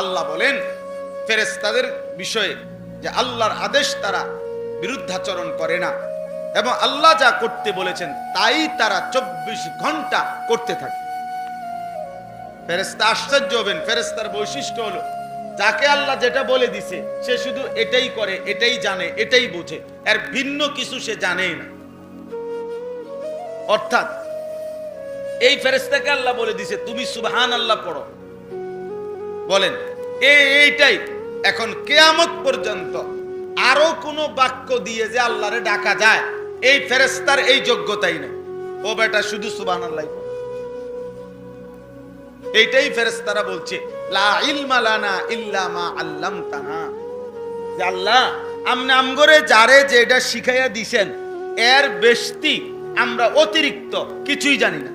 আল্লাহ বলেন, ফেরেশতাদের বিষয়ে যে আল্লাহর আদেশ তারা বিরুদ্ধাচরণ করে না এবং আল্লাহ যা করতে বলেছেন তাই তারা চব্বিশ ঘণ্টা করতে থাকে। ফেরেস্তা আশ্চর্য হবেন ফেরেস্তার বৈশিষ্ট্য হলো, যাকে আল্লাহ যেটা বলে দিছে, সে শুধু এটাই করে, এটাই জানে, এটাই বোঝে, এর ভিন্ন কিছু সে জানেই না। অর্থাৎ এই ফেরেস্তাকে আল্লাহ বলে দিছে, তুমি সুবহান আল্লাহ পড়ো। বলেন এই এইটাই, এখন কেয়ামত পর্যন্ত আরও কোনো বাক্য দিয়ে যে আল্লাহরে ডাকা যায়, এই ফেরেস্তার এই যোগ্যতাই নেই। ও বেটা, শুধু সুবহান আল্লাহ এইটাই ফেরেস্তারা বলছে, লা ইলমা লানা ইল্লা মা আল্লামতানা। যে আল্লাহ, আমনে আমগরে যারে যেটা শিখাইয়া দিছেন, এর বেশতি আমরা অতিরিক্ত কিছুই জানি না।